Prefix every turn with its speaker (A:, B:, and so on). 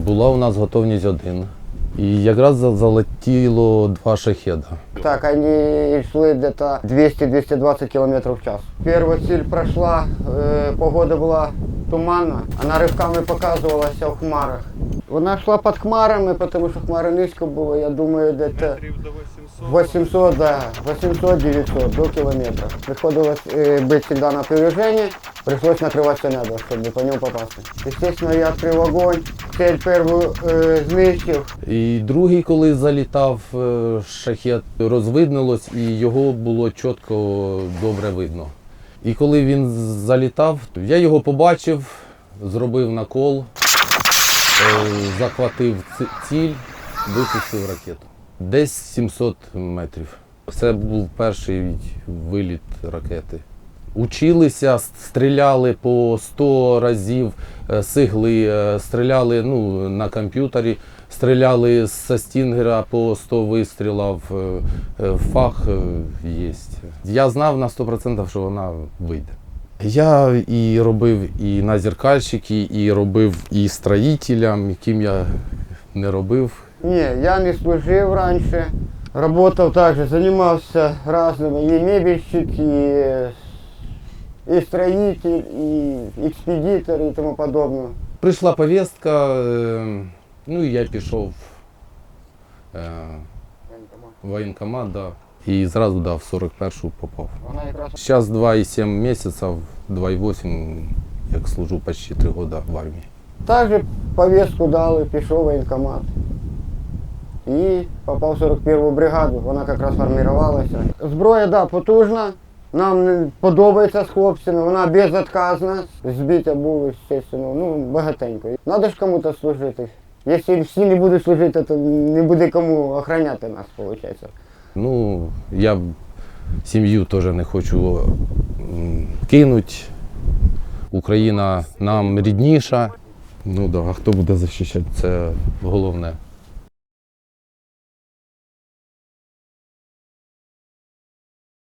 A: Була у нас готовність один. І якраз за- залетіло два шахеда.
B: Так, они шли где-то 200-220 километров в час. Первая цель прошла, э, погода была туманна, она ривками показувалася в хмарах. Вона йшла під хмарами, тому що хмари низько було, я думаю, десь
C: Метрів до 800.
B: 800, да, 800-900 до кілометра. Приходилось э, быть всегда на опережении, пришлось накрывать небо, чтобы по нему попасти. Естественно, я відкрив огонь, первую э, знищив,
A: І другий, коли залітав е, шахет, розвиднилось і його було чітко добре видно. І коли він залітав, я його побачив, зробив накол, е, захватив ціль, випустив ракету. Десь 700 метрів. Це був перший виліт ракети. Училися, стріляли по 100 разів, е, сигли, е, стріляли ну, на комп'ютері, стріляли з стінгера по 100 вистрілів. е, Фах є. Я знав на 100%, що вона вийде. Я і робив і на зеркальщики, і робив і строїтелям, яким я не робив.
B: Ні, я не служив раніше. Работав також, займався разними, і мебельщик, і, і строитель, і експедитор і тому подобне.
A: Прийшла повістка, е, ну і я пішов е, в воєнкомат, да, і зразу да, в 41-шу попав.
B: Вона якраз
A: Зараз 2,7 місяців, 2,8, як служу почти 3 роки в армії.
B: також повістку дали, пішов в воєнкомат. І попав в 41-у бригаду, вона якраз формувалася. Зброя, да, потужна. Нам подобається з хлопцями, вона безотказна. Збиття було, звісно, ну, багатенько. Надо ж кому-то служити. Якщо всі не будуть служити, то не буде кому охороняти нас, виходить.
A: Ну, я сім'ю теж не хочу кинути. Україна нам рідніша. Ну да, а хто буде захищати, це головне.